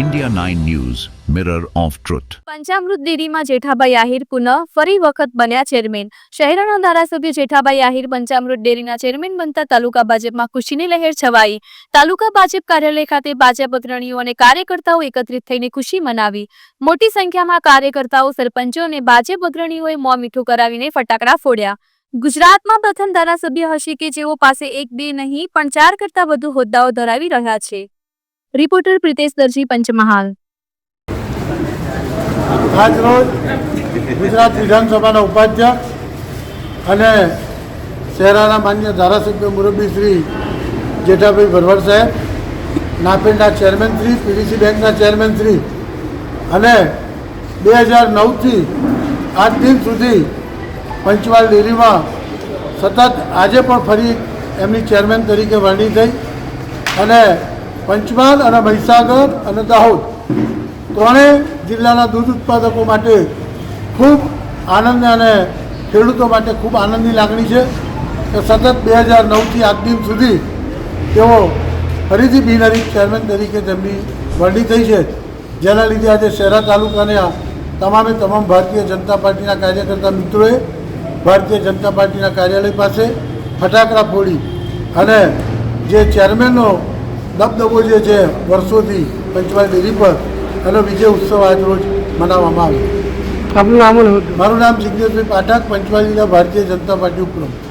India 9 News, Mirror of Truth. પંચામૃત ડેરીમાં જેઠાભાઈ આહિર પુનઃ ફરી વખત બન્યા ચેરમેન. શહેરાના ધારાસભ્ય જેઠાભાઈ આહિર પંચામૃત ડેરીના ચેરમેન બનતા તાલુકા ભાજપમાં ખુશીની લહેર છવાઈ. તાલુકા ભાજપ કાર્યાલય ખાતે ભાજપ અગ્રણીઓ અને કાર્યકર્તાઓ એકત્રિત થઈને ખુશી મનાવી. મોટી સંખ્યામાં કાર્યકર્તાઓ સરપંચો અને ભાજપ અગ્રણીઓએ મોં મીઠું કરાવીને ફટાકડા ફોડ્યા. ગુજરાતમાં પ્રથમ ધારાસભ્ય હશે કે જેઓ પાસે એક બે નહીં પણ ચાર કરતા વધુ હોદ્દાઓ ધરાવી રહ્યા છે. રિપોર્ટર પ્રિતેશ દરજી, પંચમહાલ. આજ રોજ ગુજરાત વિધાનસભાના ઉપાધ્યક્ષ અને શહેરાના માન્ય ધારાસભ્ય મુરબ્બી શ્રી જેઠાભાઈ ભરવાડ સાહેબ નાપેડના ચેરમેન શ્રી, પીડીસી બેંકના ચેરમેન શ્રી અને બે હજાર નવથી આજ દિન સુધી પંચવાલ ડેરીમાં સતત આજે પણ ફરી એમની ચેરમેન તરીકે વરણી થઈ અને પંચમહાલ અને મહીસાગર અને દાહોદ. ત્રણેય જિલ્લાના દૂધ ઉત્પાદકો માટે ખૂબ આનંદ અને ખેડૂતો માટે ખૂબ આનંદની લાગણી છે કે સતત બે હજાર નવથી આજ દિન સુધી તેઓ ફરીથી બિનહરી ચેરમેન તરીકે તેમની વરણી થઈ છે. જેના લીધે આજે શહેરા તાલુકાના તમામે તમામ ભારતીય જનતા પાર્ટીના કાર્યકર્તા મિત્રોએ ભારતીય જનતા પાર્ટીના કાર્યાલય પાસે ફટાકડા ફોડી અને જે ચેરમેનનો દબદબો જે છે વર્ષોથી પંચમહાલ ડેરી પર એનો વિજય ઉત્સવ આજ રોજ મનાવવામાં આવ્યો. આપનું નામ મારું નામ જિજ્ઞેશભાઈ પાઠક પંચમહાલ જિલ્લા ભારતીય જનતા પાર્ટી ઉપપ્રમુખ.